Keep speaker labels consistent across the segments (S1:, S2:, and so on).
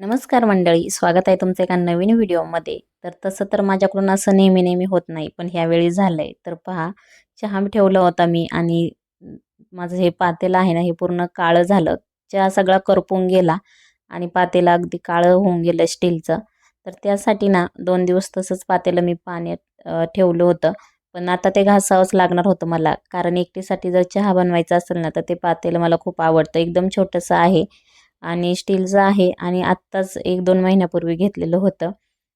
S1: नमस्कार मंडळी स्वागत आहे तुमचं एका नवीन व्हिडिओमध्ये. तर तसं तर माझ्याकडून असं नेहमी नेहमी होत नाही पण ह्यावेळी झालं आहे तर पहा चहा ठेवला होता मी आणि माझं हे पातेलं आहे ना हे पूर्ण काळं झालं. चहा सगळा करपून गेला आणि पातेलं अगदी काळं होऊन गेलं स्टीलचं. तर त्यासाठी ना दोन दिवस तसंच पातेलं मी पाण्यात ठेवलं होतं. पण आता ते घासावंच लागणार होतं मला. कारण एकटीसाठी जर चहा बनवायचा असेल ना तर ते पातेलं मला खूप आवडतं. एकदम छोटंसं आहे. आणि स्टीलचं आहे आणि आत्ताच एक दोन महिन्यापूर्वी घेतलेलं होतं.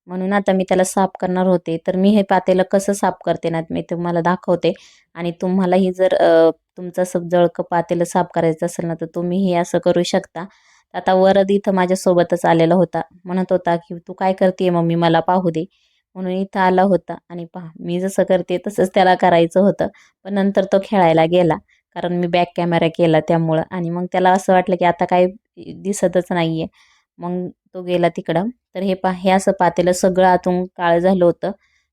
S1: म्हणून आता मी त्याला साफ करणार होते. तर मी हे पातेलं कसं साफ करते ना मी तुम्हाला दाखवते. आणि तुम्हालाही जर तुमचं असं जळकं पातेलं साफ करायचं असेल ना तर तुम्ही हे असं करू शकता. आता वरद इथं माझ्यासोबतच आलेला होता. म्हणत होता की तू काय करते मम्मी? मला पाहू दे. म्हणून इथं आला होता. आणि पहा मी जसं करते तसंच त्याला करायचं होतं. पण नंतर तो खेळायला गेला. कारण मी बॅक कॅमेरा केला त्यामुळं. आणि मग त्याला असं वाटलं की आता काय दिसतच नाही आहे मग तो गेला तिकडं. तर हे पा हे असं पातेलं सगळं आतून काळं झालं होतं.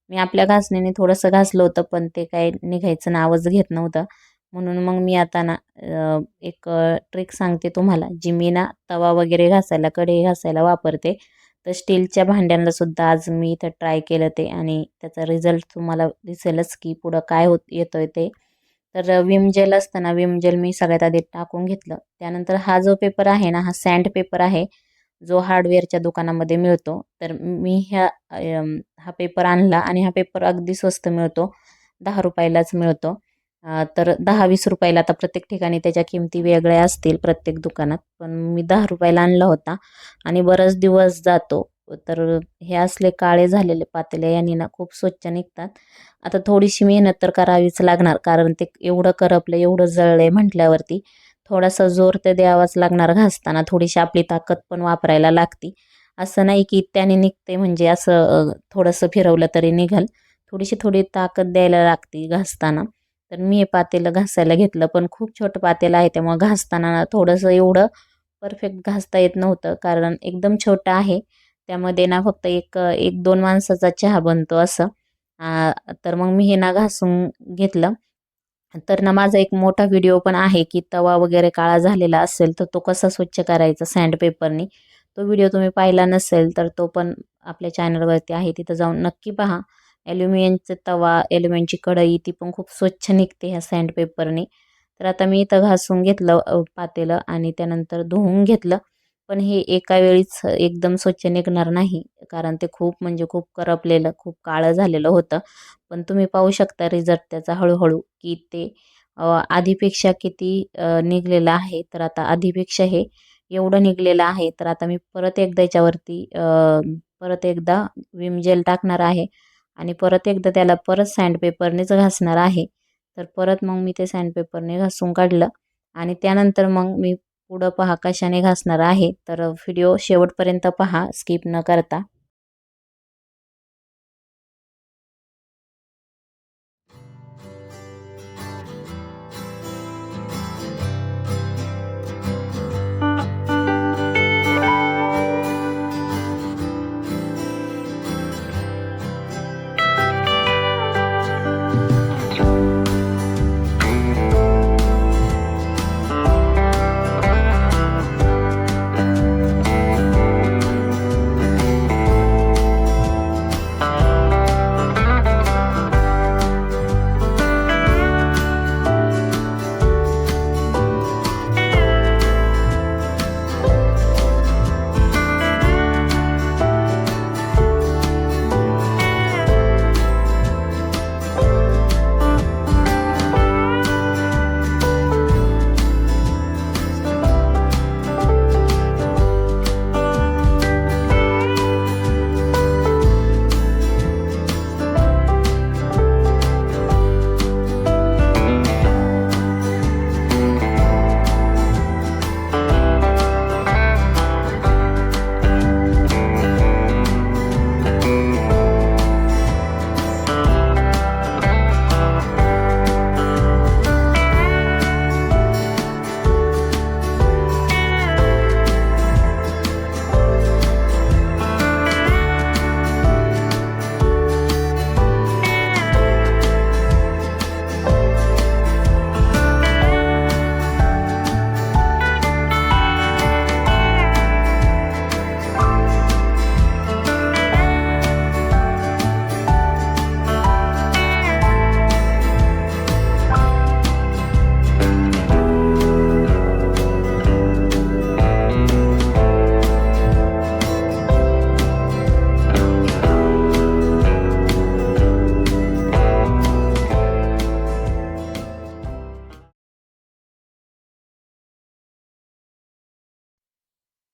S1: मी आपल्या घासणीने थोडंसं घासलं होतं पण ते काय निघायचं नावच घेत नव्हतं. म्हणून मग मी आता ना एक ट्रिक सांगते तुम्हाला. जी मी ना तवा वगैरे घासायला कढई घासायला वापरते तर स्टीलच्या भांड्यांना सुद्धा आज मी इथं ट्राय केलं ते. आणि त्याचा रिझल्ट तुम्हाला दिसेलच की पुढं काय होत येतोय आहे ते. तर विम जेल असतं ना विम जेल मी सगळ्यात आधी टाकून घेतलं. त्यानंतर हा जो पेपर आहे ना हा सँड पेपर आहे जो हार्डवेअरच्या दुकानामध्ये मिळतो. तर मी ह्या हा पेपर आणला आणि हा पेपर अगदी स्वस्त मिळतो. दहा रुपयालाच मिळतो. तर दहा वीस रुपयाला आता प्रत्येक ठिकाणी त्याच्या किमती वेगळ्या असतील प्रत्येक दुकानात. पण मी दहा रुपयाला आणला होता आणि बराच दिवस जातो. तर हे असले काळे झालेले पातेले यांनी ना खूप स्वच्छ निघतात. आता थोडीशी मेहनत तर करावीच लागणार कारण ते एवढं करपलं एवढं जळलं आहे म्हटल्यावरती थोडासा जोर ते द्यावाच लागणार. घासताना थोडीशी आपली ताकद पण वापरायला लागती. असं नाही की त्याने निघते म्हणजे असं थोडंसं फिरवलं तरी निघाल. थोडीशी थोडी ताकद द्यायला लागते घासताना. तर मी हे पातेलं घासायला घेतलं पण खूप छोटं पातेलं आहे त्यामुळे घासताना थोडंसं एवढं परफेक्ट घासता येत नव्हतं कारण एकदम छोटं आहे. त्यामध्ये ना फक्त एक एक दोन माणसाचा चहा बनतो असं. तर मग मी हे ना घासून घेतलं. तर ना माझा एक मोठा व्हिडिओ पण आहे की तवा वगैरे काळा झालेला असेल तर तो कसा स्वच्छ करायचा सँडपेपरनी तो व्हिडिओ तुम्ही पाहिला नसेल तर तो पण आपल्या चॅनलवरती आहे. तिथं जाऊन नक्की पहा. ॲल्युमिनियमचं तवा ॲल्युमिनियमची कढई ती पण खूप स्वच्छ निघते ह्या सँडपेपरनी तर आता मी इथं घासून घेतलं पातेलं आणि त्यानंतर धुवून घेतलं. पण हे एका वेळीच एकदम स्वच्छ निघणार नाही. कारण ते खूप म्हणजे खूप करपलेलं खूप काळं झालेलं होतं. पण तुम्ही पाहू शकता रिझल्ट त्याचा हळूहळू की ते आधीपेक्षा किती निघलेलं आहे. तर आता आधीपेक्षा हे एवढं निघलेलं आहे. तर आता मी परत एकदा याच्यावरती परत एकदा विम जेल टाकणार आहे. आणि परत एकदा त्याला परत सँडपेपरनेच घासणार आहे. तर परत मग मी ते सँडपेपरने घासून काढलं. आणि त्यानंतर मग मी पुढं पहा कशाने घासणार आहे. तर व्हिडिओ शेवटपर्यंत पहा. स्किप न करता.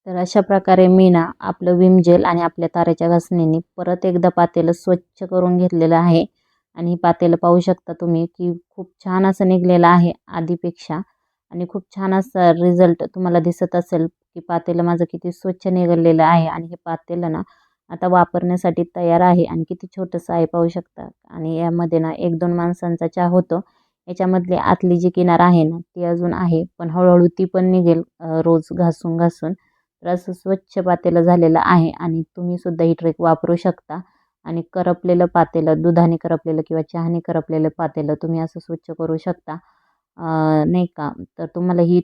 S1: तर अशा प्रकारे मी ना आपलं विम जेल आणि आपल्या तारेच्या घासणीने परत एकदा पातेलं स्वच्छ करून घेतलेलं आहे. आणि हे पातेलं पाहू शकता तुम्ही की खूप छान असं निघलेलं आहे आधीपेक्षा. आणि खूप छान असा रिझल्ट तुम्हाला दिसत असेल की पातेलं माझं किती स्वच्छ निघालेलं आहे. आणि हे पातेलं ना आता वापरण्यासाठी तयार आहे आणि किती छोटंसं आहे पाहू शकता. आणि यामध्ये ना एक दोन माणसांचा चहा होतो. याच्यामधली आतली जी किनार आहे ना ती अजून आहे. पण हळूहळू ती पण निघेल रोज घासून घासून. तर असं स्वच्छ पातेलं झालेलं आहे आणि तुम्हीसुद्धा ही ट्रेक वापरू शकता. आणि करपलेलं पातेलं दुधाने करपलेलं किंवा चहाने करपलेलं पातेलं तुम्ही असं स्वच्छ करू शकता. नाही का? तर तुम्हाला ही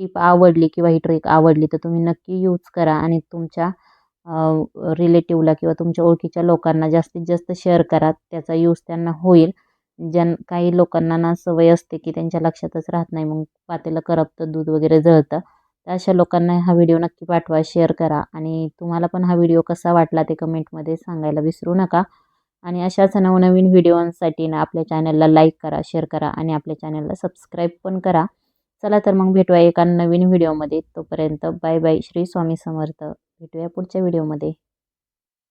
S1: टीप आवडली किंवा ही ट्रेक आवडली तर तुम्ही नक्की यूज करा आणि तुमच्या रिलेटिव्हला किंवा तुमच्या ओळखीच्या लोकांना जास्तीत जास्त शेअर करा. त्याचा यूज त्यांना होईल. ज्यां काही लोकांना ना सवय असते की त्यांच्या लक्षातच राहत नाही. मग पातेलं करपतं दूध वगैरे जळतं. तर अशा लोकांना हा व्हिडिओ नक्की पाठवा शेअर करा आणि तुम्हाला पण हा व्हिडिओ कसा वाटला ते कमेंटमध्ये सांगायला विसरू नका. आणि अशाच नवनवीन व्हिडिओंसाठी ना आपल्या चॅनलला लाईक करा शेअर करा आणि आपल्या चॅनलला सबस्क्राईब पण करा. चला तर मग भेटूया एका नवीन व्हिडिओमध्ये. तोपर्यंत बाय बाय श्री स्वामी समर्थ. भेटूया पुढच्या व्हिडिओमध्ये.